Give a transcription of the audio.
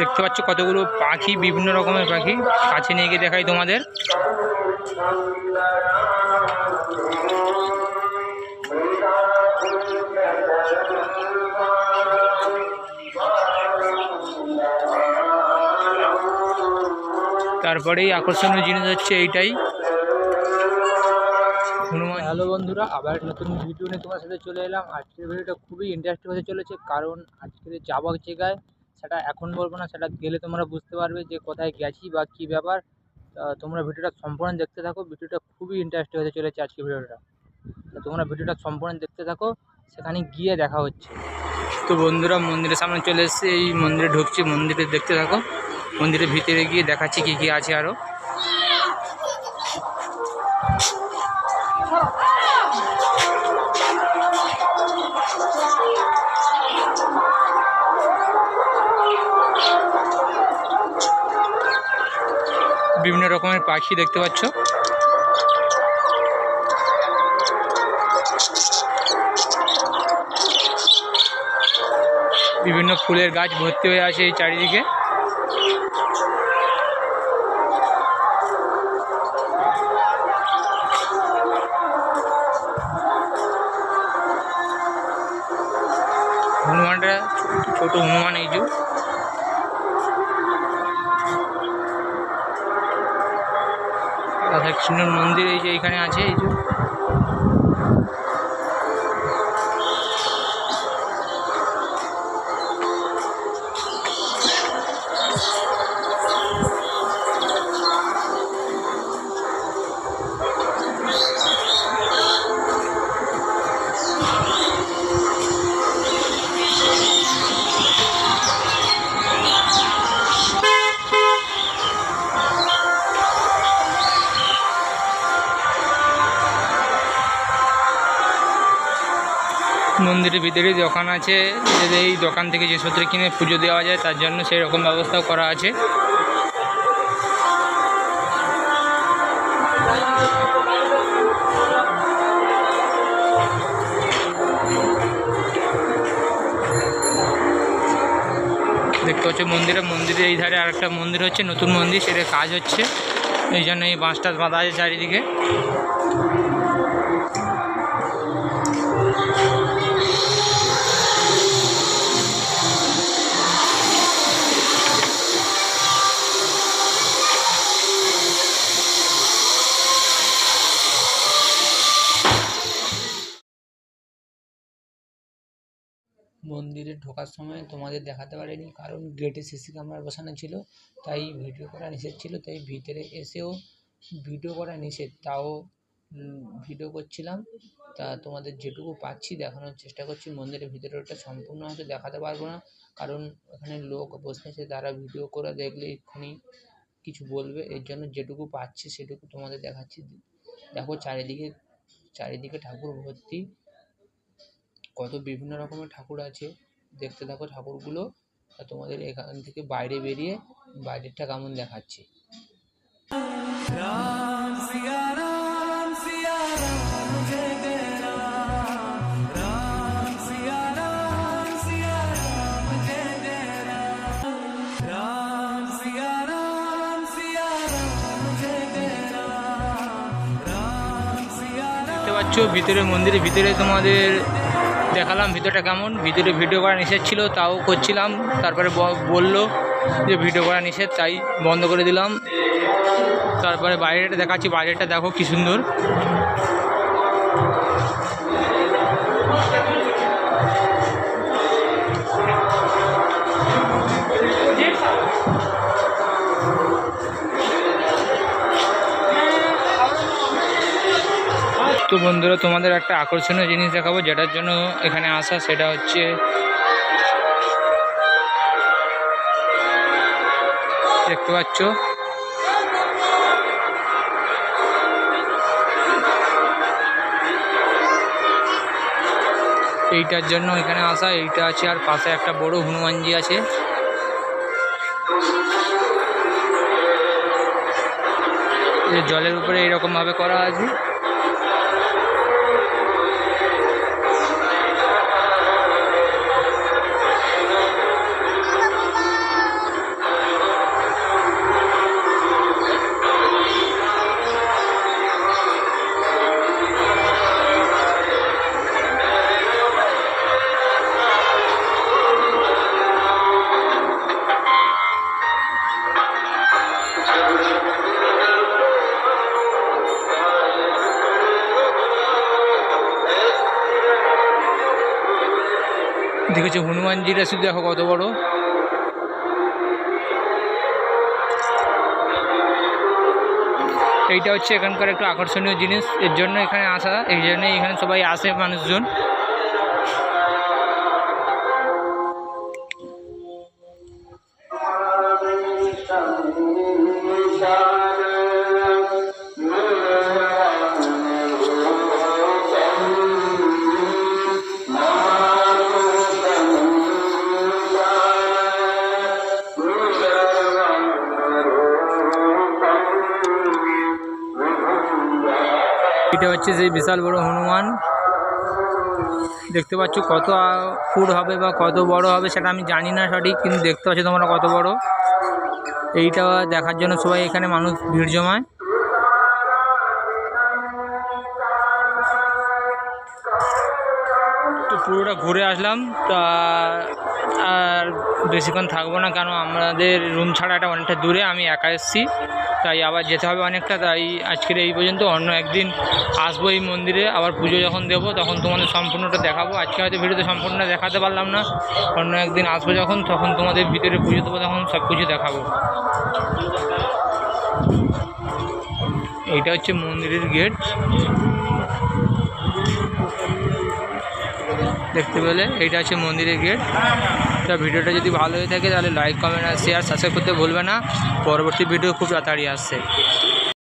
দেখতে পাচ্ছ কতগুলো পাখি, বিভিন্ন রকমের পাখি। কাছে নিয়ে গিয়ে দেখাই তোমাদের। তারপরেই আকর্ষণীয় জিনিস হচ্ছে এইটাই। হ্যালো বন্ধুরা, আবার নতুন ভিডিও নিয়ে তোমার সাথে চলে এলাম। আজকের ভিডিওটা খুবই ইন্টারেস্টিং হতে চলেছে, কারণ আজকের যাওয়ার জায়গায় সেটা এখন বলব না, সেটা গেলে তোমরা বুঝতে পারবে যে কোথায় গেছি বা কী ব্যাপার। তোমরা ভিডিওটা সম্পূর্ণ দেখতে থাকো, ভিডিওটা খুবই ইন্টারেস্টিং হতে চলেছে আজকের ভিডিওটা। তোমরা ভিডিওটা সম্পূর্ণ দেখতে থাকো, সেখানে গিয়ে দেখা হচ্ছে। তো বন্ধুরা, মন্দিরের সামনে চলে এসেছে, এই মন্দিরে ঢুকছি মন্দিরে দেখতে থাকো। মন্দিরের ভিতরে গিয়ে দেখাচ্ছি কী কী আছে আরও বিভিন্ন রকমের পাখি দেখতে পাচ্ছ। বিভিন্ন ফুলের গাছ ভর্তি হয়ে আছে এই চারিদিকে। হনুমানটা ছোট- হনুমান রাধাকৃষ্ণের মন্দির এই যে এইখানে আছে এই যে। মন্দিরের ভিতরে দোকান আছে। যে এই দোকান থেকে জিনিসপত্র কিনে পুজো দেওয়া যায়, তার জন্য সেই রকম ব্যবস্থাও করা আছে। দেখতে পাচ্ছ মন্দিরে মন্দিরে এই ধারে আরেকটা মন্দির হচ্ছে, নতুন মন্দির সেটা কাজ হচ্ছে। এই জন্য এই বাঁশটা বাঁধা আছে চারিদিকে। মন্দিরে ঢোকার সময় তোমাদের দেখাতে পারিনি, কারণ গেটে সিসি ক্যামেরা বসানো ছিল, তাই ভিডিও করা নিষেধ ছিল, তাই ভিতরে এসেও ভিডিও করা নিষেধ। তাও ভিডিও করছিলাম, তা তোমাদের যেটুকু পাচ্ছি দেখানোর চেষ্টা করছি, মন্দিরের ভিতরে ওটা সম্পূর্ণ হয়তো দেখাতে পারব না, কারণ ওখানে লোক বসে আছে, তারা ভিডিও করে দেখলে এক্ষুনি কিছু বলবে, এর জন্য যেটুকু পাচ্ছি সেটুকু তোমাদের দেখাচ্ছি। দেখো চারিদিকে চারিদিকে ঠাকুর ভর্তি কত বিভিন্ন রকমের ঠাকুর আছে। দেখতে থাকো ঠাকুরগুলো আর তোমাদের এখান থেকে বাইরে বেরিয়ে বাইরেরটা কেমন দেখাচ্ছি। দেখতে পাচ্ছ ভিতরে মন্দিরের ভিতরে তোমাদের দেখালাম ভিতরটা কেমন। ভিতরে ভিডিও করা নিষেধ ছিল, তাও করছিলাম। তারপরে বলল যে ভিডিও করা নিষেধ, তাই বন্ধ করে দিলাম। তারপরে বাইরেটা দেখাচ্ছি, বাইরেটা দেখো কি সুন্দর। বন্ধুরা, তোমাদের একটা আকর্ষণীয় জিনিস দেখাবো, যেটার জন্য এখানে আসা, সেটা হচ্ছে দেখতে পাচ্ছ? এইটার জন্য এখানে আসা, এইটা আছে, আর পাশে একটা বড় হনুমানজি আছে। জলের উপরে এরকম ভাবে করা আছে। হচ্ছে হনুমানজিটা শুধু দেখো কত বড়। এইটা হচ্ছে এখানকার একটু আকর্ষণীয় জিনিস। এর জন্য এখানে আসা, এই জন্যই এখানে সবাই আসে মানুষজন। এটা হচ্ছে সেই বিশাল বড় হনুমান। দেখতে পাচ্ছ কত ফুট হবে বা কত বড় হবে সেটা আমি জানি না সঠিক, কিন্তু দেখতে পাচ্ছ তোমরা কত বড়। এইটা দেখার জন্য সবাই এখানে মানুষ ভিড় জমায়। তো পুরোটা ঘুরে আসলাম, তা আর বেশিক্ষণ থাকব না কেন আমাদের রুম ছাড়াটা অনেকটা দূরে, আমি একা এসেছি। তাই আবার যেতে হবে অনেকটা, তাই আজকের এই পর্যন্ত, অন্য একদিন আসব এই মন্দিরে, আবার পুজো যখন দেবো, তখন তোমাদের সম্পূর্ণটা দেখাবো। আজকে হয়তো ভিডিওতে সম্পূর্ণ দেখাতে পারলাম না। অন্য একদিন আসব যখন, তখন তোমাদের ভিতরে পুজো দেবো, তখন সব কিছু দেখাবো। এইটা হচ্ছে মন্দিরের গেট। দেখতে পেলে? এইটা হচ্ছে মন্দিরের গেট। তা ভিডিওটা যদি ভালো হয়ে থাকে তাহলে লাইক কমেন্ট আর শেয়ার সাবস্ক্রাইব করতে ভুলবে না। পরবর্তী ভিডিও খুব তাড়াতাড়ি আসছে।